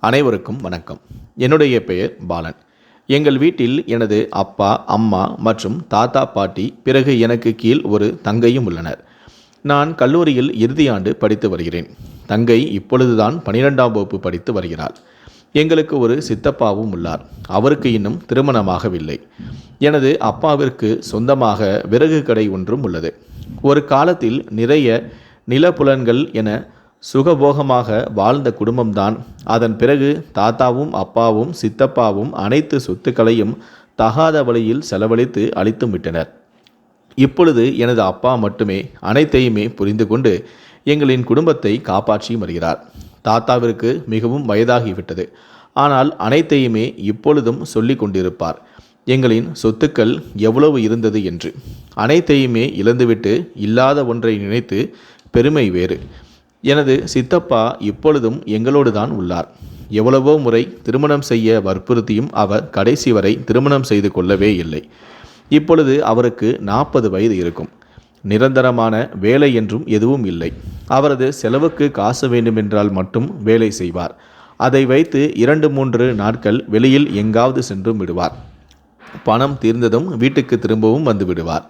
அனைவருக்கும் வணக்கம். என்னுடைய பெயர் பாலன். எங்கள் வீட்டில் எனது அப்பா அம்மா மற்றும் தாத்தா பாட்டி பிறகு எனக்கு கீழ் ஒரு தங்கையும் உள்ளனர். நான் கல்லூரியில் இறுதியாண்டு படித்து வருகிறேன். தங்கை இப்பொழுதுதான் பனிரெண்டாம் வகுப்பு படித்து வருகிறாள். எங்களுக்கு ஒரு சித்தப்பாவும் உள்ளார். அவருக்கு இன்னும் திருமணமாகவில்லை. எனது அப்பாவிற்கு சொந்தமாக விறகு கடை ஒன்றும் உள்ளது. ஒரு காலத்தில் நிறைய நிலப்புலன்கள் என சுகபோகமாக வாழ்ந்த குடும்பம்தான். அதன் பிறகு தாத்தாவும் அப்பாவும் சித்தப்பாவும் அனைத்து சொத்துக்களையும் தகாத வழியில் செலவழித்து அழித்தும் விட்டனர். இப்பொழுது எனது அப்பா மட்டுமே அனைத்தையுமே புரிந்து கொண்டு எங்களின் குடும்பத்தை காப்பாற்றி வருகிறார் தாத்தாவிற்கு மிகவும் வயதாகிவிட்டது. ஆனால் அனைத்தையுமே இப்பொழுதும் சொல்லிக் கொண்டிருப்பார். எங்களின் சொத்துக்கள் எவ்வளவு இருந்தது என்று. அனைத்தையுமே இழந்துவிட்டு இல்லாத ஒன்றை நினைத்து பெருமை வேறு. எனது சித்தப்பா இப்பொழுதும் எங்களோடு தான் உள்ளார். எவ்வளவோ முறை திருமணம் செய்ய வற்புறுத்தியும் அவர் கடைசி வரை திருமணம் செய்து கொள்ளவே இல்லை. இப்பொழுது அவருக்கு நாற்பது வயது இருக்கும். நிரந்தரமான வேலை என்றும் எதுவும் இல்லை. அவரது செலவுக்கு காசு வேண்டுமென்றால் மட்டும் வேலை செய்வார். அதை வைத்து இரண்டு மூன்று நாட்கள் வெளியில் எங்காவது சென்றும் விடுவார். பணம் தீர்ந்ததும் வீட்டுக்கு திரும்பவும் வந்து விடுவார்.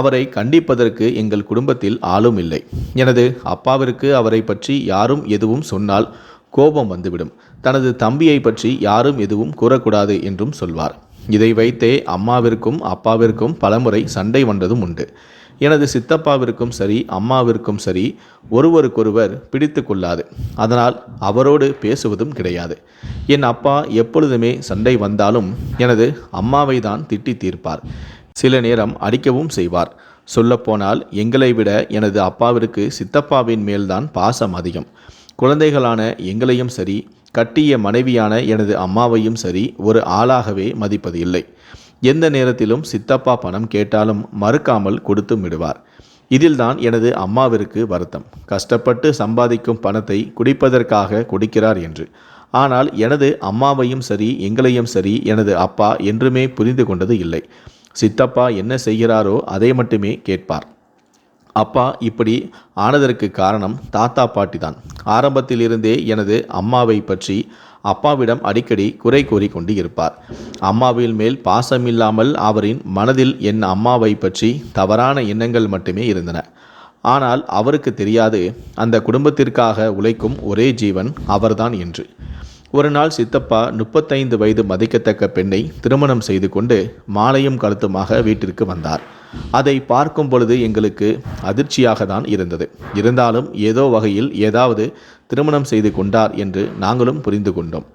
அவரை கண்டிப்பதற்கு எங்கள் குடும்பத்தில் ஆளும் இல்லை. எனது அப்பாவிற்கு அவரை பற்றி யாரும் எதுவும் சொன்னால் கோபம் வந்துவிடும். தனது தம்பியை பற்றி யாரும் எதுவும் கூறக்கூடாது என்றும் சொல்வார். இதை வைத்தே அம்மாவிற்கும் அப்பாவிற்கும் பலமுறை சண்டை வந்ததும் உண்டு. எனது சித்தப்பாவிற்கும் சரி அம்மாவிற்கும் சரி ஒருவருக்கொருவர் பிடித்து கொள்ளாது. அதனால் அவரோடு பேசுவதும் கிடையாது. என் அப்பா எப்பொழுதுமே சண்டை வந்தாலும் எனது அம்மாவை தான் திட்டி தீர்ப்பார். சில நேரம் அடிக்கவும் செய்வார். சொல்லப்போனால் எங்களை விட எனது அப்பாவிற்கு சித்தப்பாவின் மேல்தான் பாசம் அதிகம். குழந்தைகளான எங்களையும் சரி கட்டிய மனைவியான எனது அம்மாவையும் சரி ஒரு ஆளாகவே மதிப்பது இல்லை எந்த நேரத்திலும் சித்தப்பா பணம் கேட்டாலும் மறுக்காமல் கொடுத்தும் விடுவார். இதில்தான் எனது அம்மாவிற்கு வருத்தம். கஷ்டப்பட்டு சம்பாதிக்கும் பணத்தை குடிப்பதற்காக கொடுக்கிறார் என்று. ஆனால் எனது அம்மாவையும் சரி எங்களையும் சரி எனது அப்பா என்றுமே புரிந்து கொண்டது இல்லை. சித்தப்பா என்ன செய்கிறாரோ அதை மட்டுமே கேட்பார். அப்பா இப்படி ஆனதற்கு காரணம் தாத்தா பாட்டி தான் ஆரம்பத்திலிருந்தே எனது அம்மாவை பற்றி அப்பாவிடம் அடிக்கடி குறை கூறி கொண்டு இருப்பார் அம்மாவின் மேல் பாசமில்லாமல் அவரின் மனதில் என் அம்மாவை பற்றி தவறான எண்ணங்கள் மட்டுமே இருந்தன. ஆனால் அவருக்கு தெரியாது அந்த குடும்பத்திற்காக உழைக்கும் ஒரே ஜீவன் அவர்தான் என்று. ஒரு நாள் சித்தப்பா முப்பத்தைந்து வயது மதிக்கத்தக்க பெண்ணை திருமணம் செய்து கொண்டு மாலையும் கழுத்துமாக வீட்டிற்கு வந்தார். அதை பார்க்கும் பொழுது எங்களுக்கு அதிர்ச்சியாக தான் இருந்தது. இருந்தாலும் ஏதோ வகையில் ஏதாவது திருமணம் செய்து கொண்டார் என்று நாங்களும் புரிந்து கொண்டோம்.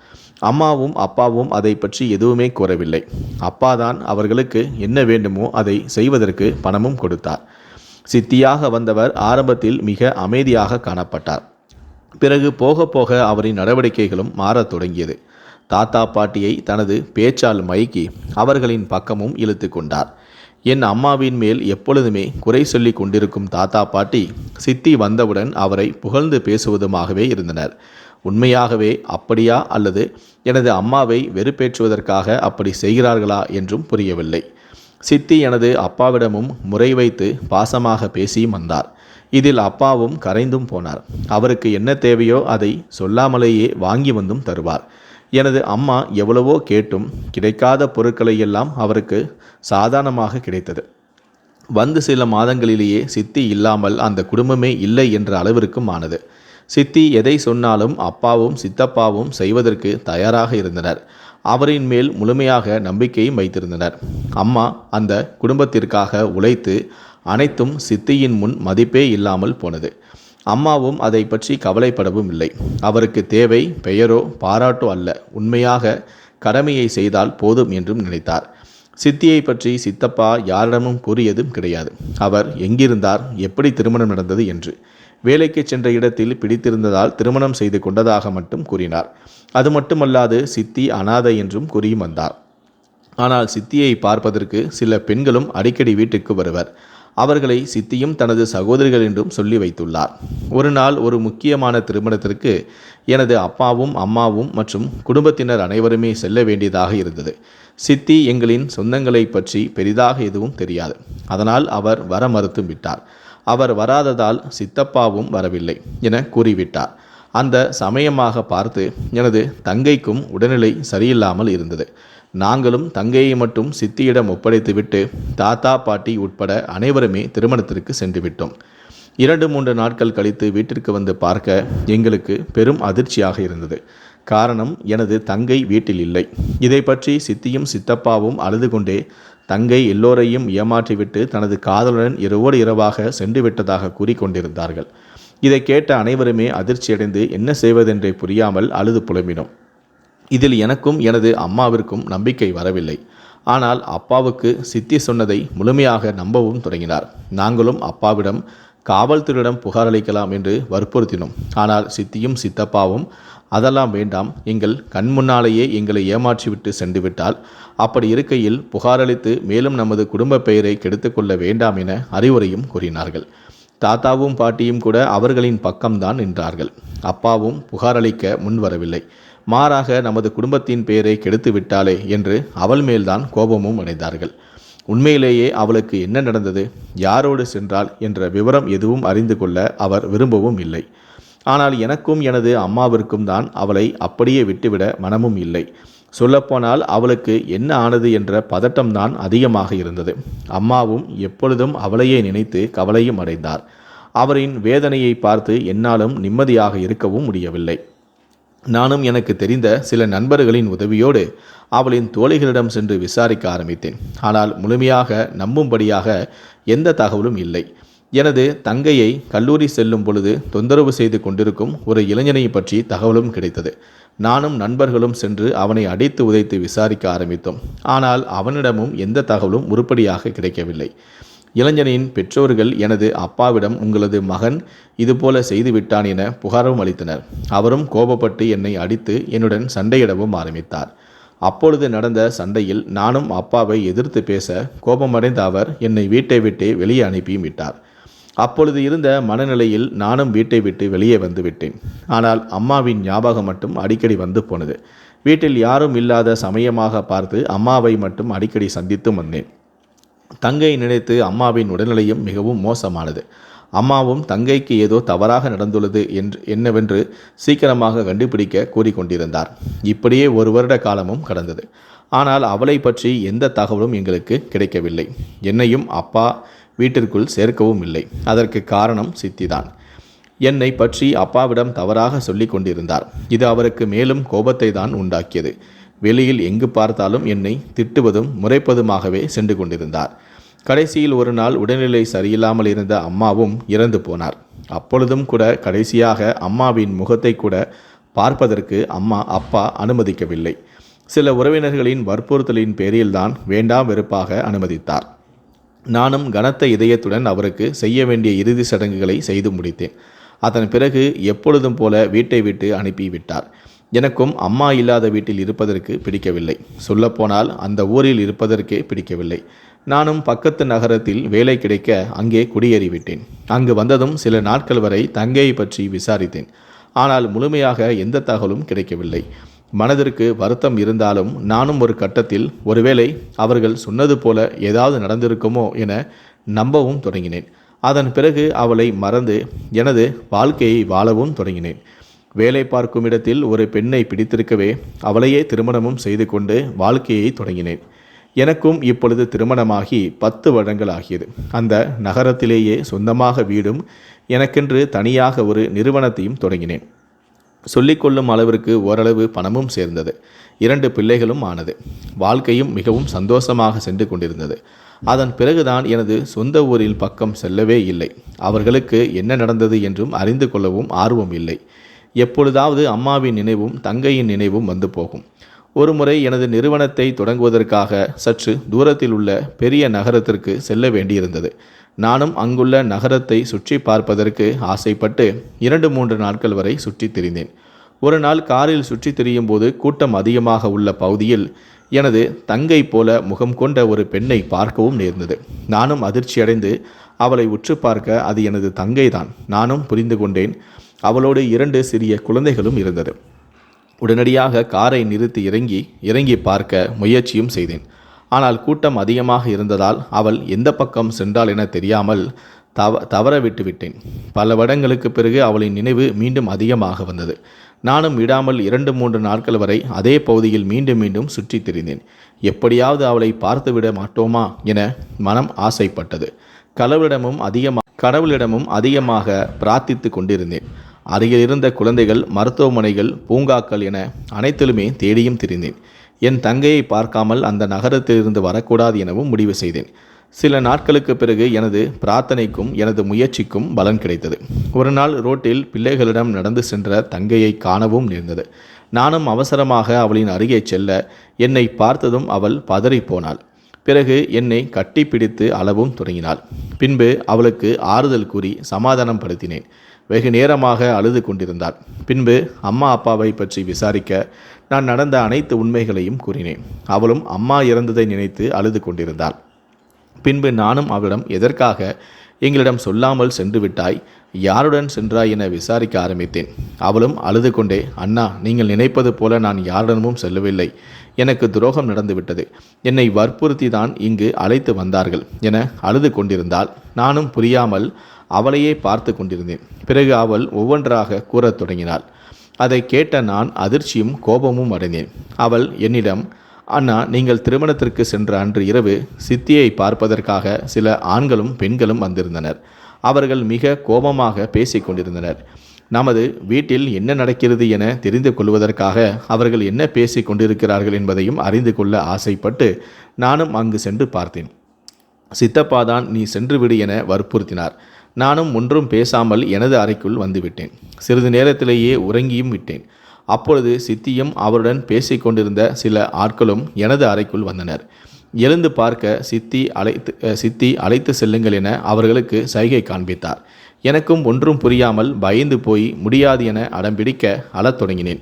அம்மாவும் அப்பாவும் அதை பற்றி எதுவுமே கூறவில்லை. அப்பாதான் அவர்களுக்கு என்ன வேண்டுமோ அதை செய்வதற்கு பணமும் கொடுத்தார். சித்தியாக வந்தவர் ஆரம்பத்தில் மிக அமைதியாக காணப்பட்டார். பிறகு போக போக அவரின் நடவடிக்கைகளும் மாறத் தொடங்கியது. தாத்தா பாட்டியை தனது பேச்சால் மயக்கி அவர்களின் பக்கமும் இழுத்து கொண்டார். என் அம்மாவின் மேல் எப்பொழுதுமே குறை சொல்லி கொண்டிருக்கும் தாத்தா பாட்டி சித்தி வந்தவுடன் அவரை புகழ்ந்து பேசுவதுமாகவே இருந்தனர். உண்மையாகவே அப்படியா அல்லது எனது அம்மாவை வெறுப்பேற்றுவதற்காக அப்படி செய்கிறார்களா என்றும் புரியவில்லை. சித்தி எனது அப்பாவிடமும் முறை வைத்து பாசமாக பேசியும் வந்தார். இதில் அப்பாவும் கரைந்தும் போனார். அவருக்கு என்ன தேவையோ அதை சொல்லாமலேயே வாங்கி வந்தும் தருவார். எனது அம்மா எவ்வளவோ கேட்டும் கிடைக்காத பொருட்களை எல்லாம் அவருக்கு சாதாரணமாக கிடைத்தது. வந்து சில மாதங்களிலேயே சித்தி இல்லாமல் அந்த குடும்பமே இல்லை என்ற அளவிற்கும் ஆனது. சித்தி எதை சொன்னாலும் அப்பாவும் சித்தப்பாவும் செய்வதற்கு தயாராக இருந்தனர். அவரின் மேல் முழுமையாக நம்பிக்கையும் வைத்திருந்தனர். அம்மா அந்த குடும்பத்திற்காக உழைத்து அனைத்தும் சித்தியின் முன் மதிப்பே இல்லாமல் போனது. அம்மாவும் அதை பற்றி கவலைப்படவும் இல்லை. அவருக்கு தேவை பெயரோ பாராட்டோ அல்ல. உண்மையாக கடமையை செய்தால் போதும் என்றும் நினைத்தார். சித்தியை பற்றி சித்தப்பா யாரிடமும் கூறியதும் கிடையாது. அவர் எங்கிருந்தார்? எப்படி திருமணம் நடந்தது என்று. வேலைக்கு சென்ற இடத்தில் பிடித்திருந்ததால் திருமணம் செய்து கொண்டதாக மட்டும் கூறினார். அது மட்டுமல்லாது சித்தி அனாதை என்றும் கூறியும் வந்தார். ஆனால் சித்தியை பார்ப்பதற்கு சில பெண்களும் அடிக்கடி வீட்டுக்கு வருவர். அவர்களை சித்தியும் தனது சகோதரிகள் என்றும் சொல்லி வைத்துள்ளார். ஒரு நாள் ஒரு முக்கியமான திருமணத்திற்கு எனது அப்பாவும் அம்மாவும் மற்றும் குடும்பத்தினர் அனைவருமே செல்ல வேண்டியதாக இருந்தது. சித்தி எங்களின் சொந்தங்களை பற்றி பெரிதாக எதுவும் தெரியாது. அதனால் அவர் வர மறுத்தும் விட்டார். அவர் வராததால் சித்தப்பாவும் வரவில்லை என கூறிவிட்டார். அந்த சமயமாக பார்த்து எனது தங்கைக்கும் உடல்நிலை சரியில்லாமல் இருந்தது. நாங்களும் தங்கையை மட்டும் சித்தியிடம் ஒப்படைத்துவிட்டு தாத்தா பாட்டி உட்பட அனைவருமே திருமணத்திற்கு சென்று விட்டோம் இரண்டு மூன்று நாட்கள் கழித்து வீட்டிற்கு வந்து பார்க்க எங்களுக்கு பெரும் அதிர்ச்சியாக இருந்தது. காரணம் எனது தங்கை வீட்டில் இல்லை. இதை பற்றி சித்தியும் சித்தப்பாவும் அழுது கொண்டே தங்கை எல்லோரையும் ஏமாற்றிவிட்டு தனது காதலுடன் இரவோடு இரவாக சென்று விட்டதாக கூறிக்கொண்டிருந்தார்கள். இதை கேட்ட அனைவருமே அதிர்ச்சியடைந்து என்ன செய்வதென்றே புரியாமல் அழுது புலம்பினோம். இதில் எனக்கும் எனது அம்மாவிற்கும் நம்பிக்கை வரவில்லை. ஆனால் அப்பாவுக்கு சித்தி சொன்னதை முழுமையாக நம்பவும் தொடங்கினார். நாங்களும் அப்பாவிடம் காவல்துறையிடம் புகாரளிக்கலாம் என்று வற்புறுத்தினோம். ஆனால் சித்தியும் சித்தப்பாவும் அதெல்லாம் வேண்டாம். எங்கள் கண் முன்னாலேயே எங்களை ஏமாற்றிவிட்டு சென்று விட்டால் அப்படி இருக்கையில் புகாரளித்து மேலும் நமது குடும்ப பெயரை கெடுத்துக்கொள்ள வேண்டாம் என அறிவுரையும் கூறினார்கள். தாத்தாவும் பாட்டியும் கூட அவர்களின் பக்கம்தான் நின்றார்கள். அப்பாவும் புகாரளிக்க முன்வரவில்லை. மாறாக நமது குடும்பத்தின் பெயரை கெடுத்து விட்டாளே என்று அவள் மேல்தான் கோபமும் அடைந்தார்கள். உண்மையிலேயே அவளுக்கு என்ன நடந்தது? யாரோடு சென்றாள்? என்ற விவரம் எதுவும் அறிந்து கொள்ள அவர் விரும்பவும் இல்லை. ஆனால் எனக்கும் எனது அம்மாவிற்கும் தான் அவளை அப்படியே விட்டுவிட மனமும் இல்லை. சொல்லப்போனால் அவளுக்கு என்ன ஆனது என்ற பதட்டம்தான் அதிகமாக இருந்தது. அம்மாவும் எப்பொழுதும் அவளையே நினைத்து கவலையும் அடைந்தார். அவரின் வேதனையை பார்த்து என்னாலும் நிம்மதியாக இருக்கவும் முடியவில்லை. நானும் எனக்கு தெரிந்த சில நண்பர்களின் உதவியோடு அவளின் தோழிகளிடம் சென்று விசாரிக்க ஆரம்பித்தேன். ஆனால் முழுமையாக நம்பும்படியாக எந்த தகவலும் இல்லை. எனது தங்கையை கல்லூரி செல்லும் பொழுது தொந்தரவு செய்து கொண்டிருக்கும் ஒரு இளைஞனை பற்றி தகவலும் கிடைத்தது. நானும் நண்பர்களும் சென்று அவனை அடித்து உதைத்து விசாரிக்க ஆரம்பித்தோம். ஆனால் அவனிடமும் எந்த தகவலும் உருப்படியாக கிடைக்கவில்லை. இளைஞனின் பெற்றோர்கள் எனது அப்பாவிடம் உங்களது மகன் இதுபோல செய்துவிட்டான் என புகாரும் அளித்தனர். அவரும் கோபப்பட்டு என்னை அடித்து என்னுடன் சண்டையிடவும் ஆரம்பித்தார். அப்பொழுது நடந்த சண்டையில் நானும் அப்பாவை எதிர்த்து பேச கோபமடைந்த அவர் என்னை வீட்டை விட்டே வெளியே அனுப்பியும் விட்டார். அப்பொழுது இருந்த மனநிலையில் நானும் வீட்டை விட்டு வெளியே வந்து விட்டேன். ஆனால் அம்மாவின் ஞாபகம் மட்டும் அடிக்கடி வந்து போனது. வீட்டில் யாரும் இல்லாத சமயமாக பார்த்து அம்மாவை மட்டும் அடிக்கடி சந்தித்து வந்தேன். தங்கை நினைத்து அம்மாவின் உடல்நிலையும் மிகவும் மோசமானது. அம்மாவும் தங்கைக்கு ஏதோ தவறாக நடந்துள்ளது என்று என்னவென்று சீக்கிரமாக கண்டுபிடிக்க கூறிக்கொண்டிருந்தார். இப்படியே ஒரு வருட காலமும் கடந்தது. ஆனால் அவளை பற்றி எந்த தகவலும் எங்களுக்கு கிடைக்கவில்லை. என்னையும் அப்பா வீட்டிற்குள் சேர்க்கவும் இல்லை. அதற்கு காரணம் சித்திதான். என்னை பற்றி அப்பாவிடம் தவறாக சொல்லி கொண்டிருந்தார். இது அவருக்கு மேலும் கோபத்தை தான் உண்டாக்கியது. வெளியில் எங்கு பார்த்தாலும் என்னை திட்டுவதும் முறைப்பதுமாகவே சென்று கொண்டிருந்தார். கடைசியில் ஒரு நாள் உடல்நிலை சரியில்லாமல் இருந்த அம்மாவும் இறந்து போனார். அப்பொழுதும் கூட கடைசியாக அம்மாவின் முகத்தை கூட பார்ப்பதற்கு அம்மா அப்பா அனுமதிக்கவில்லை. சில உறவினர்களின் வற்புறுத்தலின் பேரில்தான் வேண்டாம் வெறுப்பாக அனுமதித்தார். நானும் கனத்த இதயத்துடன் அவருக்கு செய்ய வேண்டிய இறுதி சடங்குகளை செய்து முடித்தேன். அதன் பிறகு எப்பொழுதும் போல வீட்டை விட்டு அனுப்பிவிட்டார். எனக்கும் அம்மா இல்லாத வீட்டில் இருப்பதற்கு பிடிக்கவில்லை. சொல்லப்போனால் அந்த ஊரில் இருப்பதற்கே பிடிக்கவில்லை. நானும் பக்கத்து நகரத்தில் வேலை கிடைக்க அங்கே குடியேறிவிட்டேன். அங்கு வந்ததும் சில நாட்கள் வரை தங்கையை பற்றி விசாரித்தேன். ஆனால் முழுமையாக எந்த தகவலும் கிடைக்கவில்லை. மனதிற்கு வருத்தம் இருந்தாலும் நானும் ஒரு கட்டத்தில் ஒருவேளை அவர்கள் சொன்னது போல ஏதாவது நடந்திருக்குமோ என நம்பவும் தொடங்கினேன். அதன் பிறகு அவளை மறந்து எனது வாழ்க்கையை வாழவும் தொடங்கினேன். வேலை பார்க்கும் இடத்தில் ஒரு பெண்ணை பிடித்திருக்கவே அவளையே திருமணமும் செய்து கொண்டு வாழ்க்கையை தொடங்கினேன். எனக்கும் இப்பொழுது திருமணமாகி பத்து வருடங்கள் ஆகியது அந்த நகரத்திலேயே சொந்தமாக வீடும் எனக்கென்று தனியாக ஒரு நிறுவனத்தையும் தொடங்கினேன். சொல்லிக்கொள்ளும் அளவிற்கு ஓரளவு பணமும் சேர்ந்தது. இரண்டு பிள்ளைகளும் ஆனது. வாழ்க்கையும் மிகவும் சந்தோஷமாக சென்று கொண்டிருந்தது. அதன் பிறகுதான் எனது சொந்த ஊரில் பக்கம் செல்லவே இல்லை. அவர்களுக்கு என்ன நடந்தது என்றும் அறிந்து கொள்ளவும் ஆர்வம் இல்லை. எப்பொழுதாவது அம்மாவின் நினைவும் தங்கையின் நினைவும் வந்து போகும். ஒருமுறை எனது நிறுவனத்தை தொடங்குவதற்காக சற்று தூரத்தில் உள்ள பெரிய நகரத்திற்கு செல்ல வேண்டியிருந்தது. நானும் அங்குள்ள நகரத்தை சுற்றி பார்ப்பதற்கு ஆசைப்பட்டு இரண்டு மூன்று நாட்கள் வரை சுற்றித் திரிந்தேன். ஒரு நாள் காரில் சுற்றித் திரியும் போது கூட்டம் அதிகமாக உள்ள பகுதியில் எனது தங்கை போல முகம் கொண்ட ஒரு பெண்ணை பார்க்கவும் நேர்ந்தது. நானும் அதிர்ச்சியடைந்து அவளை உற்று பார்க்க அது எனது தங்கைதான். நானும் புரிந்து கொண்டேன். அவளோடு இரண்டு சிறிய குழந்தைகளும் இருந்தது. உடனடியாக காரை நிறுத்தி இறங்கி இறங்கி பார்க்க முயற்சியும் செய்தேன். ஆனால் கூட்டம் அதிகமாக இருந்ததால் அவள் எந்த பக்கம் சென்றாள் என தெரியாமல் தவ தவற விட்டு விட்டேன். பல வருடங்களுக்கு பிறகு அவளின் நினைவு மீண்டும் அதிகமாக வந்தது. நானும் விடாமல் இரண்டு மூன்று நாட்கள் வரை அதே பகுதியில் மீண்டும் மீண்டும் சுற்றித் திரிந்தேன். எப்படியாவது அவளை பார்த்துவிட மாட்டோமா என மனம் ஆசைப்பட்டது. கடவுளிடமும் அதிகமாக கடவுளிடமும் அதிகமாக பிரார்த்தித்து கொண்டிருந்தேன். அருகில் இருந்த குழந்தைகள் மருத்துவமனைகள் பூங்காக்கள் என அனைத்திலுமே தேடியும் திரிந்தேன். என் தங்கையை பார்க்காமல் அந்த நகரத்திலிருந்து வரக்கூடாது எனவும் முடிவு செய்தேன். சில நாட்களுக்கு பிறகு எனது பிரார்த்தனைக்கும் எனது முயற்சிக்கும் பலன் கிடைத்தது. ஒரு நாள் ரோட்டில் பிள்ளைகளிடம் நடந்து சென்ற தங்கையை காணவும் நேர்ந்தது. நானும் அவசரமாக அவளின் அருகே செல்ல என்னை பார்த்ததும் அவள் பதறிப்போனாள் பிறகு என்னை கட்டிப்பிடித்து அளவும் தொடங்கினாள். பின்பு அவளுக்கு ஆறுதல் கூறி சமாதானம் படுத்தினேன் வெகு நேரமாக அழுது கொண்டிருந்தாள். பின்பு அம்மா அப்பாவை பற்றி விசாரிக்க நான் நடந்த அனைத்து உண்மைகளையும் கூறினேன். அவளும் அம்மா இறந்ததை நினைத்து அழுது கொண்டிருந்தாள். பின்பு நானும் அவளிடம் எதற்காக எங்களிடம் சொல்லாமல் சென்று விட்டாய் யாருடன் சென்றாய் என விசாரிக்க ஆரம்பித்தேன். அவளும் அழுது கொண்டே அண்ணா நீங்கள் நினைப்பது போல நான் யாருடனும் செல்லவில்லை. எனக்கு துரோகம் நடந்துவிட்டது. என்னை வற்புறுத்தி தான் இங்கு அழைத்து வந்தார்கள் என அழுது கொண்டிருந்தால் நானும் புரியாமல் அவளையே பார்த்து கொண்டிருந்தேன். பிறகு அவள் ஒவ்வொன்றாக கூறத் தொடங்கினாள். அதை கேட்ட நான் அதிர்ச்சியும் கோபமும் அடைந்தேன். அவள் என்னிடம் அண்ணா நீங்கள் திருமணத்திற்கு சென்ற அன்று இரவு சித்தியை பார்ப்பதற்காக சில ஆண்களும் பெண்களும் வந்திருந்தனர். அவர்கள் மிக கோபமாக பேசிக் கொண்டிருந்தனர். நமது வீட்டில் என்ன நடக்கிறது என தெரிந்து கொள்வதற்காக அவர்கள் என்ன பேசிக் கொண்டிருக்கிறார்கள் என்பதையும் அறிந்து கொள்ள ஆசைப்பட்டு நானும் அங்கு சென்று பார்த்தேன். சித்தப்பா தான் நீ சென்று விடு என வற்புறுத்தினார். நானும் ஒன்றும் பேசாமல் எனது அறைக்குள் வந்துவிட்டேன். சிறிது நேரத்திலேயே உறங்கியும் விட்டேன். அப்பொழுது சித்தியும் அவருடன் பேசிக் கொண்டிருந்த சில ஆட்களும் எனது அறைக்குள் வந்தனர். எழுந்து பார்க்க சித்தி அழைத்து சித்தி அழைத்து செல்லுங்கள் என அவர்களுக்கு சைகை காண்பித்தார். எனக்கும் ஒன்றும் புரியாமல் பயந்து போய் முடியாது என அடம்பிடிக்க அழத் தொடங்கினேன்.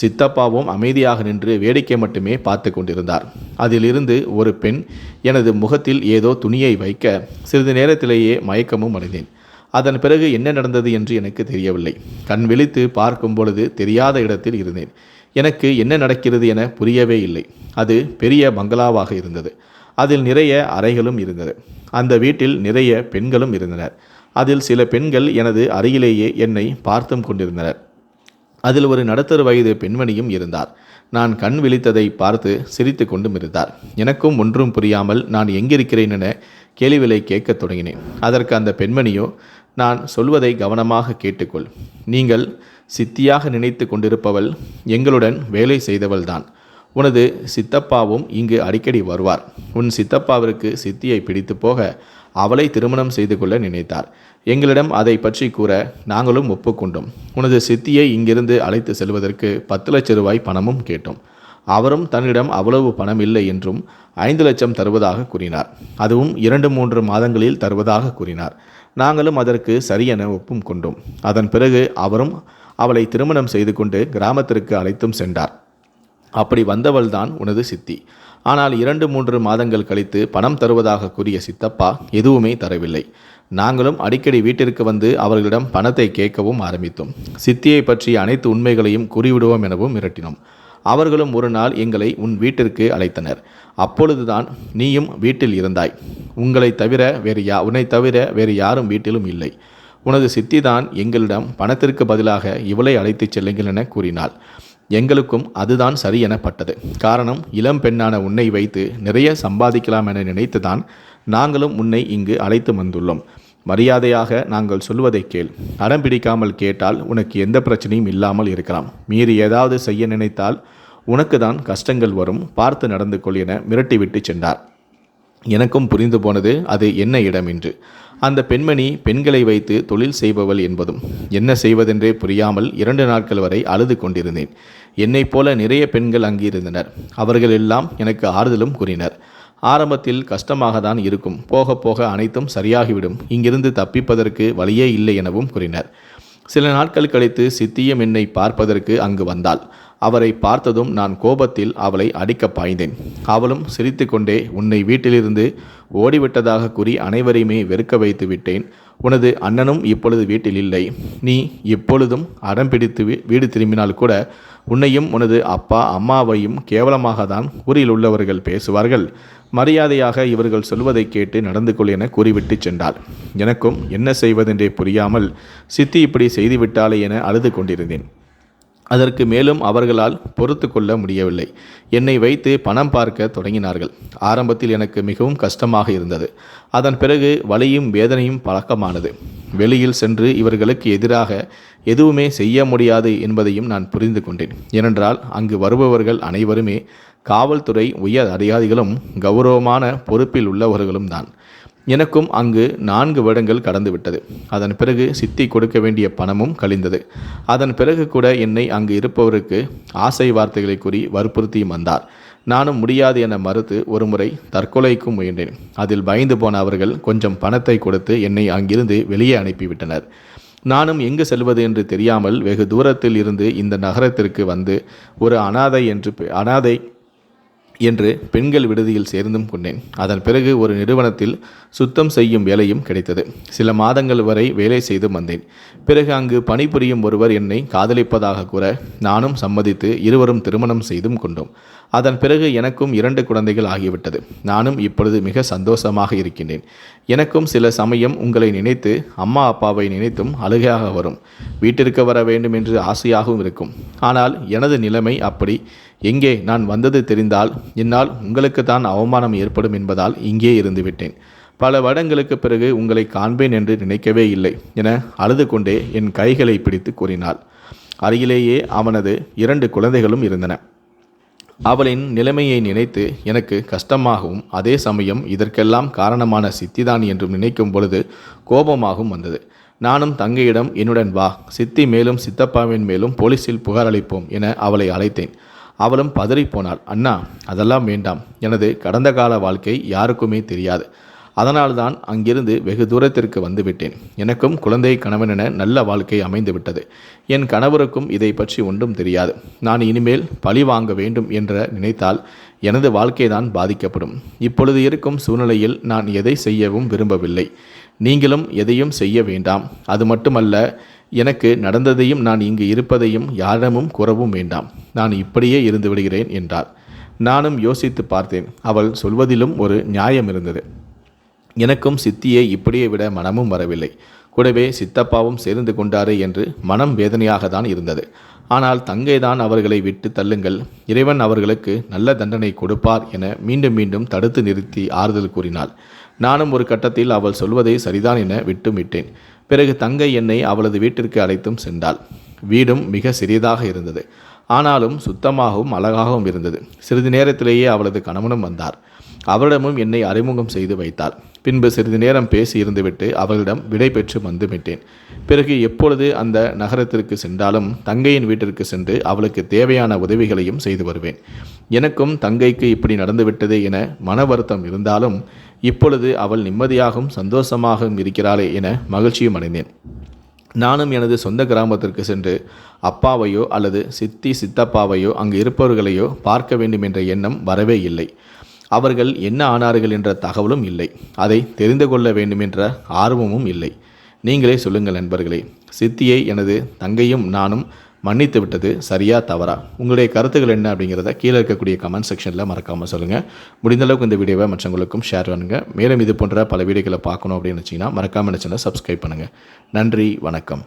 சித்தப்பாவும் அமைதியாக நின்று வேடிக்கை மட்டுமே பார்த்து கொண்டிருந்தார். அதிலிருந்து ஒரு பெண் எனது முகத்தில் ஏதோ துணியை வைக்க சிறிது நேரத்திலேயே மயக்கமும் அடைந்தேன். அதன் பிறகு என்ன நடந்தது என்று எனக்கு தெரியவில்லை. கண் விழித்து பார்க்கும் பொழுது தெரியாத இடத்தில் இருந்தேன். எனக்கு என்ன நடக்கிறது என புரியவே இல்லை. அது பெரிய பங்களாவாக இருந்தது. அதில் நிறைய அறைகளும் இருந்தது. அந்த வீட்டில் நிறைய பெண்களும் இருந்தனர். அதில் சில பெண்கள் எனது அருகிலேயே என்னை பார்த்தும் கொண்டிருந்தனர். அதில் ஒரு நடுத்தர வயது பெண்மணியும் இருந்தார். நான் கண் விழித்ததை பார்த்து சிரித்து கொண்டும் இருந்தார். எனக்கும் ஒன்றும் புரியாமல் நான் எங்கிருக்கிறேன் என கேள்விகளை கேட்கத் தொடங்கினேன். அதற்கு அந்த பெண்மணியோ நான் சொல்வதை கவனமாக கேட்டுக்கொள். நீங்கள் சித்தியாக நினைத்து கொண்டிருப்பவள் எங்களுடன் வேலை செய்தவள்தான். உனது சித்தப்பாவும் இங்கு அடிக்கடி வருவார். உன் சித்தப்பாவிற்கு சித்தியை பிடித்து போக அவளை திருமணம் செய்து கொள்ள நினைத்தார். எங்களிடம் அதை பற்றி கூற நாங்களும் ஒப்புக்கொண்டோம். உனது சித்தியை இங்கிருந்து அழைத்து செல்வதற்கு பத்து லட்ச ரூபாய் பணமும் கேட்டோம். அவரும் தன்னிடம் அவ்வளவு பணம் இல்லை என்றும் ஐந்து லட்சம் தருவதாக கூறினார். அதுவும் இரண்டு மூன்று மாதங்களில் தருவதாக கூறினார். நாங்களும் அதற்கு சரியென ஒப்பும் கொண்டோம். அதன் பிறகு அவரும் அவளை திருமணம் செய்து கொண்டு கிராமத்திற்கு அழைத்தும் சென்றார். அப்படி வந்தவள்தான் உனது சித்தி. ஆனால் இரண்டு மூன்று மாதங்கள் கழித்து பணம் தருவதாக கூறிய சித்தப்பா எதுவுமே தரவில்லை. நாங்களும் அடிக்கடி வீட்டிற்கு வந்து அவர்களிடம் பணத்தை கேட்கவும் ஆரம்பித்தோம். சித்தியை பற்றிய அனைத்து உண்மைகளையும் கூறிவிடுவோம் எனவும் மிரட்டினோம். அவர்களும் ஒரு நாள் எங்களை உன் வீட்டிற்கு அழைத்தனர். அப்பொழுதுதான் நீயும் வீட்டில் இருந்தாய். உங்களை தவிர வேறு யா உன்னை தவிர வேறு யாரும் வீட்டிலும் இல்லை. உனது சித்திதான் எங்களிடம் பணத்திற்கு பதிலாக இவளை அழைத்துச் செல்லுங்கள் என கூறினாள். எங்களுக்கும் அதுதான் சரி எனப்பட்டது. காரணம் இளம் பெண்ணான உன்னை வைத்து நிறைய சம்பாதிக்கலாம் என நினைத்துதான் நாங்களும் உன்னை இங்கு அழைத்து வந்துள்ளோம். மரியாதையாக நாங்கள் சொல்வதை கேள். அடம் பிடிக்காமல் கேட்டால் உனக்கு எந்த பிரச்சனையும் இல்லாமல் இருக்கலாம். மீறி ஏதாவது செய்ய நினைத்தால் உனக்கு தான் கஷ்டங்கள் வரும். பார்த்து நடந்து கொள் என மிரட்டிவிட்டு சென்றார். எனக்கும் புரிந்து போனது அது என்ன இடம் என்று அந்த பெண்மணி பெண்களை வைத்து தொழில் செய்பவள் என்பதும் என்ன செய்வதென்றே புரியாமல் இரண்டு நாட்கள் வரை அழுது கொண்டிருந்தேன். என்னைப் போல நிறைய பெண்கள் அங்கு இருந்தனர் அவர்கள் எல்லாம் எனக்கு ஆறுதலும் கூறினர். ஆரம்பத்தில் கஷ்டமாக தான் இருக்கும். போக போக அனைத்தும் சரியாகிவிடும். இங்கிருந்து தப்பிப்பதற்கு வழியே இல்லை எனவும் கூறினர். சில நாட்கள் கழித்து சித்தியம் என்னை பார்ப்பதற்கு அங்கு வந்தாள். அவரை பார்த்ததும் நான் கோபத்தில் அவளை அடிக்க பாய்ந்தேன். அவளும் சிரித்துக்கொண்டே உன்னை வீட்டிலிருந்து ஓடிவிட்டதாக கூறி அனைவரையுமே வெறுக்க வைத்து விட்டேன். உனது அண்ணனும் இப்பொழுது வீட்டில் இல்லை. நீ இப்பொழுதும் அடம் பிடித்து வீடு திரும்பினால் கூட உன்னையும் உனது அப்பா அம்மாவையும் கேவலமாக தான் ஊரில் உள்ளவர்கள் பேசுவார்கள். மரியாதையாக இவர்கள் சொல்வதை கேட்டு நடந்து கொள் என கூறிவிட்டு சென்றாள். எனக்கும் என்ன செய்வதென்றே புரியாமல் சித்தி இப்படி செய்துவிட்டாளே என அழுது கொண்டிருந்தேன். அதற்கு மேலும் அவர்களால் பொறுத்து கொள்ள முடியவில்லை. என்னை வைத்து பணம் பார்க்க தொடங்கினார்கள். ஆரம்பத்தில் எனக்கு மிகவும் கஷ்டமாக இருந்தது. அதன் பிறகு வலியும் வேதனையும் பழக்கமானது. வெளியில் சென்று இவர்களுக்கு எதிராக எதுவுமே செய்ய முடியாது என்பதையும் நான் புரிந்து கொண்டேன். ஏனென்றால் அங்கு வருபவர்கள் அனைவருமே காவல்துறை உயர் அதிகாரிகளும் கௌரவமான பொறுப்பில் உள்ளவர்களும் தான். எனக்கும் அங்கு நான்கு வருடங்கள் கடந்துவிட்டது அதன் பிறகு சித்தி கொடுக்க வேண்டிய பணமும் கழிந்தது. அதன் பிறகு கூட என்னை அங்கு இருப்பவருக்கு ஆசை வார்த்தைகளை கூறி வற்புறுத்தியும் வந்தார். நானும் முடியாது என மறுத்து ஒருமுறை தற்கொலைக்கும் முயன்றேன். அதில் பயந்து போன அவர்கள் கொஞ்சம் பணத்தை கொடுத்து என்னை அங்கிருந்து வெளியே அனுப்பிவிட்டனர். நானும் எங்கு செல்வது என்று தெரியாமல் வெகு தூரத்தில் இருந்து இந்த நகரத்திற்கு வந்து ஒரு அனாதை என்று அனாதை என்று பெண்கள் விடுதியில் சேர்ந்தும் கொண்டேன். அதன் பிறகு ஒரு நிறுவனத்தில் சுத்தம் செய்யும் வேலையும் கிடைத்தது. சில மாதங்கள் வரை வேலை செய்து வந்தேன். பிறகு அங்கு பணிபுரியும் ஒருவர் என்னை காதலிப்பதாக கூற நானும் சம்மதித்து இருவரும் திருமணம் செய்தும் கொண்டோம். அதன் பிறகு எனக்கும் இரண்டு குழந்தைகள் ஆகிவிட்டது. நானும் இப்பொழுது மிக சந்தோஷமாக இருக்கின்றேன். எனக்கும் சில சமயம் உங்களை நினைத்து அம்மா அப்பாவை நினைத்தும் அழுகையாக வரும். வீட்டிற்கு வர வேண்டும் என்று ஆசையாகவும் இருக்கும். ஆனால் எனது நிலைமை அப்படி எங்கே நான் வந்தது தெரிந்தால் என்னால் உங்களுக்கு தான் அவமானம் ஏற்படும் என்பதால் இங்கே இருந்துவிட்டேன். பல வருடங்களுக்கு பிறகு உங்களை காண்பேன் என்று நினைக்கவே இல்லை என அழுது கொண்டே என் கைகளை பிடித்து கூறினாள். அருகிலேயே அவனது இரண்டு குழந்தைகளும் இருந்தன. அவளின் நிலைமையை நினைத்து எனக்கு கஷ்டமாகவும் அதே சமயம் இதற்கெல்லாம் காரணமான சித்திதான் என்றும் நினைக்கும் பொழுது கோபமாகவும் வந்தது. நானும் தங்கையிடம் என்னுடன் வா சித்தி மேலும் சித்தப்பாவின் மேலும் போலீஸில் புகார் அளிப்போம் என அவளை அழைத்தேன். அவளும் பதறிப்போனாள். அண்ணா அதெல்லாம் வேண்டாம். எனது கடந்த கால வாழ்க்கை யாருக்குமே தெரியாது. அதனால்தான் அங்கிருந்து வெகு தூரத்திற்கு வந்துவிட்டேன். எனக்கும் குழந்தை கணவன் என நல்ல வாழ்க்கை அமைந்துவிட்டது. என் கணவருக்கும் இதை பற்றி ஒன்றும் தெரியாது. நான் இனிமேல் பழி வாங்க வேண்டும் என்ற நினைத்தால் எனது வாழ்க்கைதான் பாதிக்கப்படும். இப்பொழுது இருக்கும் சூழ்நிலையில் நான் எதை செய்யவும் விரும்பவில்லை. நீங்களும் எதையும் செய்ய வேண்டாம். அது மட்டுமல்ல எனக்கு நடந்ததையும் நான் இங்கு இருப்பதையும் யாரிடமும் கூறவும் வேண்டாம். நான் இப்படியே இருந்து விடுகிறேன் என்றார் நானும் யோசித்து பார்த்தேன். அவள் சொல்வதிலும் ஒரு நியாயம் இருந்தது. எனக்கும் சித்தியை இப்படியே விட மனமும் வரவில்லை. கூடவே சித்தப்பாவும் சேர்ந்து கொண்டாரே என்று மனம் வேதனையாக தான் இருந்தது. ஆனால் தங்கைதான் அவர்களை விட்டு தள்ளுங்கள். இறைவன் அவர்களுக்கு நல்ல தண்டனை கொடுப்பார் என மீண்டும் மீண்டும் தடுத்து நிறுத்தி ஆறுதல் கூறினாள். நானும் ஒரு கட்டத்தில் அவள் சொல்வதை சரிதான் என விட்டுமிட்டேன் பிறகு தங்கை என்னை அவளது வீட்டிற்கு அழைத்தும் சென்றாள். வீடும் மிக சிறியதாக இருந்தது. ஆனாலும் சுத்தமாகவும் அழகாகவும் இருந்தது. சிறிது நேரத்திலேயே அவளது கணவனும் வந்தார். அவரிடமும் என்னை அறிமுகம் செய்து வைத்தார். பின்பு சிறிது நேரம் பேசி இருந்துவிட்டு அவளிடம் விடை பெற்று வந்துவிட்டேன். பிறகு எப்பொழுது அந்த நகரத்திற்கு சென்றாலும் தங்கையின் வீட்டிற்கு சென்று அவளுக்கு தேவையான உதவிகளையும் செய்து வருவேன். எனக்கும் தங்கைக்கு இப்படி நடந்துவிட்டது என மன வருத்தம் இருந்தாலும் இப்பொழுது அவள் நிம்மதியாகவும் சந்தோஷமாகவும் இருக்கிறாளே என மகிழ்ச்சியும் அடைந்தேன். நானும் எனது சொந்த கிராமத்திற்கு சென்று அப்பாவையோ அல்லது சித்தி சித்தப்பாவையோ அங்கு இருப்பவர்களையோ பார்க்க வேண்டும் என்ற எண்ணம் வரவே இல்லை. அவர்கள் என்ன ஆனார்கள் என்ற தகவலும் இல்லை. அதை தெரிந்து கொள்ள வேண்டும் என்ற ஆர்வமும் இல்லை. நீங்களே சொல்லுங்கள் நண்பர்களே சித்தியை எனது தங்கையும் நானும் மன்னித்து விட்டது சரியா தவறா? உங்களுடைய கருத்துக்கள் என்ன அப்படிங்கிறத கீழே இருக்கக்கூடிய கமெண்ட் செக்ஷனில் மறக்காமல் சொல்லுங்கள் முடிந்த அளவுக்கு இந்த வீடியோவை மற்றவங்களுக்கும் ஷேர் பண்ணுங்கள் மேலும் இது போன்ற பல வீடியோக்களை பார்க்கணும் அப்படின்னு வச்சிங்கன்னா மறக்காமல் நினச்சினா சப்ஸ்கிரைப் பண்ணுங்கள் நன்றி வணக்கம்.